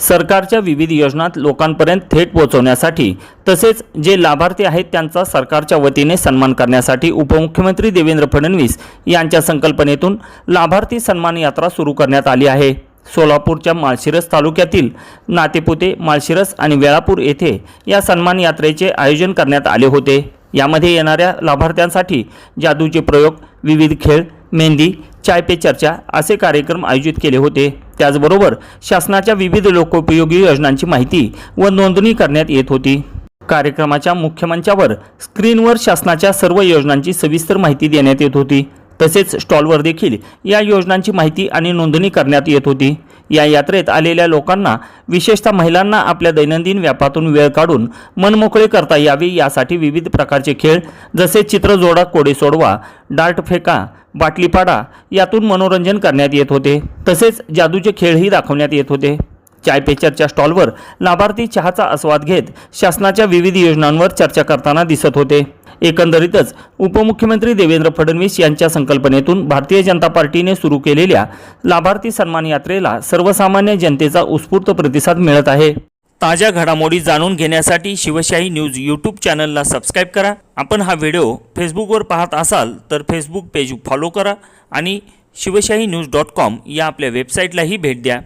सरकारच्या विविध योजना लोकांपर्यंत थेट पोहोचवण्यासाठी तसेच जे लाभार्थी आहेत त्यांचा सरकारच्या वतीने सन्मान करण्यासाठी उपमुख्यमंत्री देवेंद्र फडणवीस यांच्या संकल्पनेतून लाभार्थी सन्मान यात्रा सुरू करण्यात आली आहे. सोलापूरच्या माळशिरस तालुक्यातील नातेपुते माळशिरस आणि वेळापूर येथे या सन्मान यात्रेचे आयोजन करण्यात आले होते. यामध्ये येणाऱ्या लाभार्थ्यांसाठी जादूचे प्रयोग विविध खेळ मेहंदी चाय पे चर्चा असे कार्यक्रम आयोजित केले होते. त्याचबरोबर शासनाच्या विविध लोकोपयोगी योजनांची माहिती व नोंदणी करण्यात येत होती. कार्यक्रमाच्या मुख्य मंचावर स्क्रीनवर शासनाच्या सर्व योजनांची सविस्तर माहिती देण्यात येत होती. तसेच स्टॉलवर देखील या योजनांची माहिती आणि नोंदणी करण्यात येत होती. या यात्रेत आलेल्या लोकांना विशेषतः महिलांना आपल्या दैनंदिन व्यापातून वेळ काढून मनमोकळे करता यावे यासाठी विविध प्रकारचे खेळ जसे चित्रजोडा कोडे सोडवा डार्ट फेका बाटलीपाडा यातून मनोरंजन करण्यात येत होते. तसेच जादूचे खेळही दाखवण्यात येत होते. चाय पे चर्चा स्टॉलवर लाभार्थी चहाचा आस्वाद घेत शासनाच्या विविध योजनांवर चर्चा करताना दिसत होते. एकंदरीतच उपमुख्यमंत्री देवेंद्र फडणवीस यांच्या संकल्पनेतून भारतीय जनता पार्टीने सुरू केलेल्या लाभार्थी सन्मान यात्रेला सर्वसामान्य जनतेचा उत्स्फूर्त प्रतिसाद मिळत आहे. ताज्या घडामोडी जाणून घेण्यासाठी शिवशाही न्यूज यूट्यूब चॅनलला सबस्क्राईब करा. आपण हा व्हिडिओ फेसबुकवर पाहत असाल तर फेसबुक पेज फॉलो करा आणि शिवशाही न्यूज डॉट कॉम या आपल्या वेबसाईटलाही भेट द्या.